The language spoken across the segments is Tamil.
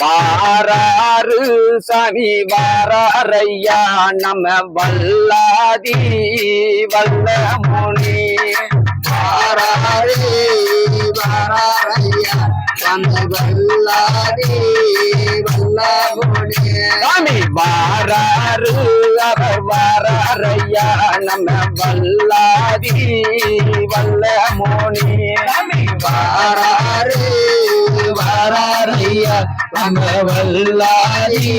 வாராறு சாமி வாரையா நம்ம வல்லாதி வல்ல முனி வாராரே வாராரையா வந்த வல்ல முனி சாமி வாராறு அவர் வாரையா நம்ம வல்லாதி வல்ல முனி சாமி வாராரே வாராரையா வந்த வல்லாரே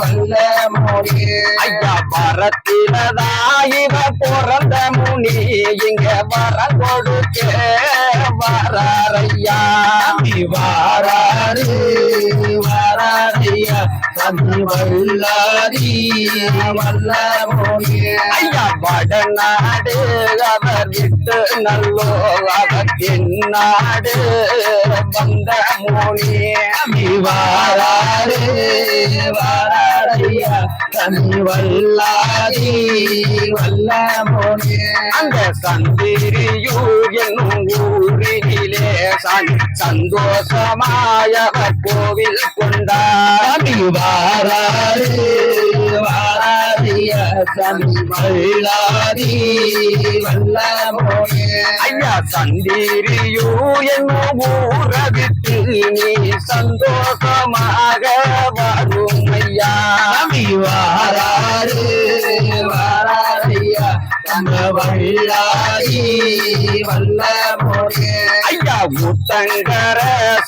வல்லமுனே ஐயா வரத்தினதாயிர பிறந்த முனி இங்க வர கொடுக்க வராரையா வாராரே வாராரையா வந்த வல்லாரே வல்லமுனே ஐயா வடநாடு அவர் விட்டு நல்லோ அவர் தென்னாடு வந்த முனி வாராரே வாராரையா தனி வல்லாதி வல்லமோனே. அந்த சந்திரியூர் என்னும் ஊரிலே சன் சந்தோஷமாய கோவில் கொண்டார். சாமி வாராரே வாராரையா தனி வல்லாதி வல்லமோனே. ஐயா சந்திரியோ என்னும் ஊரவித்து நீ சந்தோஷமாக வரும் ஐயா வாராரே வாராரையா தன வல்லாதி வல்ல ஐயா முத்தங்கர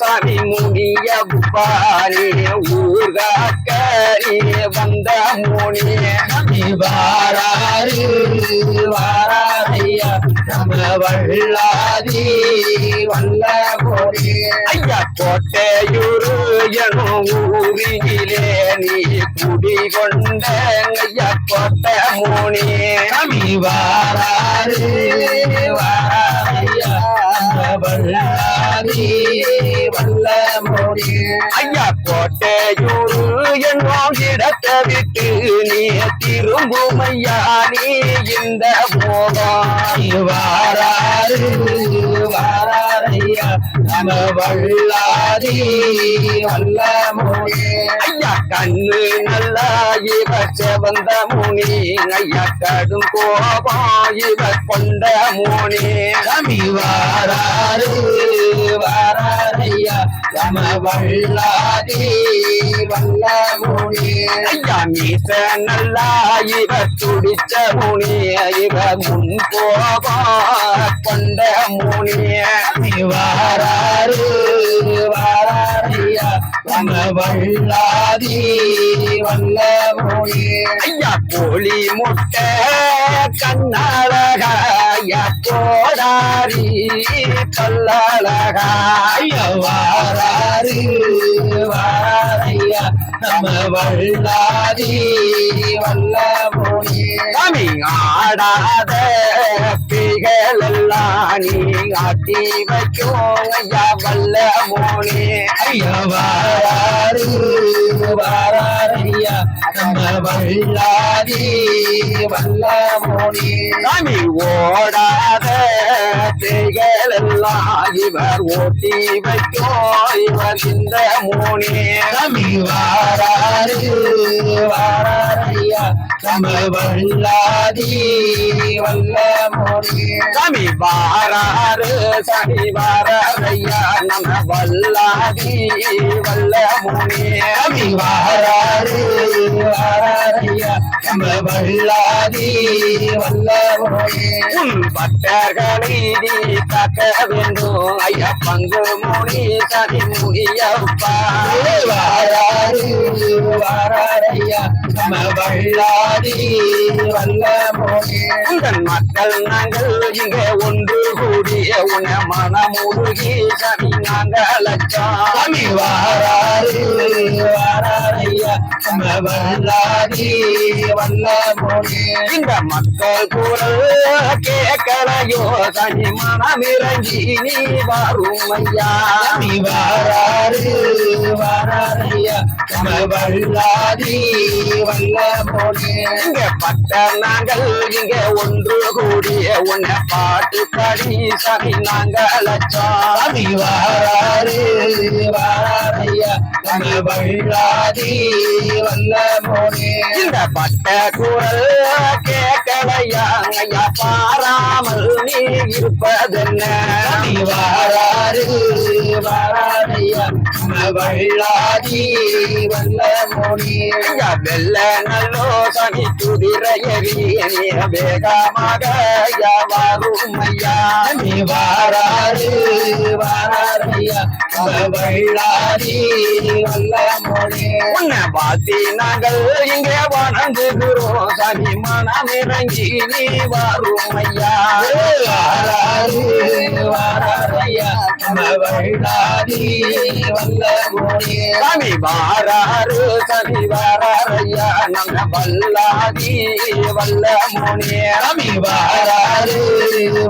சாமி முனிய பாணி ஊர்காக்கரி வந்த முனி. சாமி வாராரே வாராரையா வல்லாதி வல்ல மோனே ஐயா கோட்டையூரு எனும் ஊரிலே நீ குடி கொண்ட ஐயா கோட்டை முனி சாமி வாராரே வல்லாதி வல்ல மோனே ஐயா கோட்டையூரு என்னும் நீ திரும்பும் ஐயா நீ இந்த மோகம் வாராரு வாராரையா நம வல்லாதி வல்ல ஐயா கண்ணு நல்லா இவ செவந்த முனி ஐயா கடும் கோபம் கொண்ட முனி. சாமி வல்லாதி வல்ல மோனே ஐயா மீச நல்லா இவ துடிச்ச முனி இவ முன் கோபம் கொண்ட முனி. சாமி வாராரு வாராரையா வல்லாதி வல்ல மோனே ஐயா கோழி முட்டை கண்ணழகா ஐயா வாராரையா நம்ம வல்லாதி வல்ல சாமி ஆடாத பிகள் எல்லாம் நீ ஆட்டி வைக்கும் ஐயா வல்ல மோனே ஐயா வாராரு வாராரையா? நம்ம வல்லாதி வல்ல சாமி ஓடாத பிகள் எல்லாம் இவர் ஓட்டி வைக்கோ இவர் இந்த மோனே வாராரு வாராரையா நம்ம வல்லாதி வல்ல மோனே. சாமி வாராரு சாமி வாரையா நம்ம வல்லாதி வல்ல மோனே. சாமி வாராரு வாராரையா வல்லாதி வல்ல மோனே உன் பக்தர்களை நீ காக்க வேண்டும். ஐயா பங்கு முனி சதி முனியப்பா வாராரு வாராரையா நம்ம வல்லாதி வல்ல மோனே உங்கள் மக்கள் நாங்கள் இங்க ஒன்று கூடிய உன மனமுருகி சதி நாங்கள் சாமி வாராரு வாராரையா நம்ம வல்லாதி. வல்ல மோனே இந்த மக்கள் குரல் கேட்கலையோ சனி மனமிறங்கி நீ வரும் ஐயா நீ வா வல்லாதி வல்ல மோனே. இங்க பட்ட நாங்கள் இங்க ஒன்று கூடிய உன்னை பாட்டு பாடி சதி நாங்கள் சாமி வாராரு நம்ம வள்ளாதி வல்ல போனே இந்த பட்ட குரல் கேட்கலையா ஐயா பாராமல் நீ இருப்பதென்ன? வாராரு நம்ம வள்ளாதி வல்ல ஐயா வெள்ள நல்லோ சனி குதிரையறி வேகமாக ஐயா வரும் ஐயா. நீ வாராரு வாராரையா. நம்ம வள்ளாதி வல்ல போனே உன்னை பார்த்தி நாங்கள் இங்கே வணங்குகிறோம். சனி மனம் இறங்கி நீ வரும் ஐயா. வாராரு வாராரையா. நம்ம வள்ளாதி வல்ல சாமி வாராரு சனி வாராரையா நம்ம வல்லாதி வல்ல மோனே சாமி வாராரு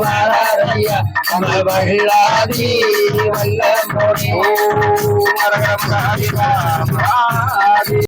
வாராரையா நம்ம வள்ளாதி வல்ல ஓ